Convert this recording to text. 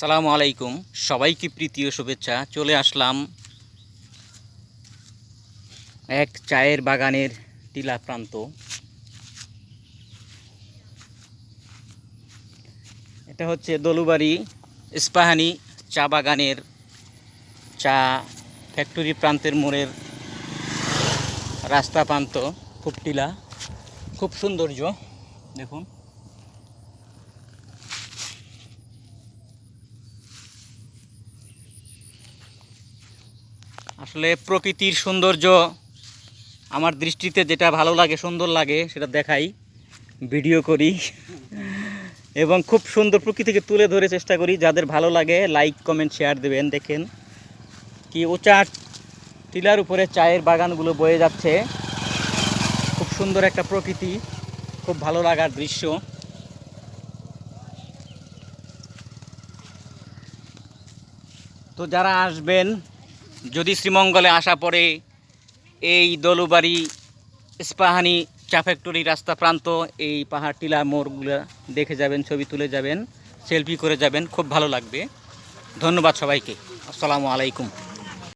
সালামু আলাইকুম। সবাইকে প্রীতি ও শুভেচ্ছা। চলে আসলাম এক চায়ের বাগানের টিলা প্রান্ত। এটা হচ্ছে দলুবাড়ি ইস্পাহানি চা বাগানের চা ফ্যাক্টরি প্রান্তের মোড়ের রাস্তা প্রান্ত। খুব টিলা, খুব সৌন্দর্য, দেখুন। আসলে প্রকৃতির সৌন্দর্য আমার দৃষ্টিতে যেটা ভালো লাগে, সুন্দর লাগে, সেটা দেখাই, ভিডিও করি, এবং খুব সুন্দর প্রকৃতিকে তুলে ধরে চেষ্টা করি। যাদের ভালো লাগে লাইক কমেন্ট শেয়ার দেবেন। দেখেন কি উঁচা টিলার উপরে চায়ের বাগানগুলো বয়ে যাচ্ছে। খুব সুন্দর একটা প্রকৃতি, খুব ভালো লাগার দৃশ্য। তো যারা আসবেন যদি শ্রীমঙ্গলে আসা পরে এই দলুবাড়ি ইস্পাহানি চা ফ্যাক্টরি রাস্তা প্রান্ত, এই পাহাড় টিলা মোড়গুলো দেখে যাবেন, ছবি তুলে যাবেন, সেলফি করে যাবেন, খুব ভালো লাগবে। ধন্যবাদ সবাইকে। আসসালামু আলাইকুম।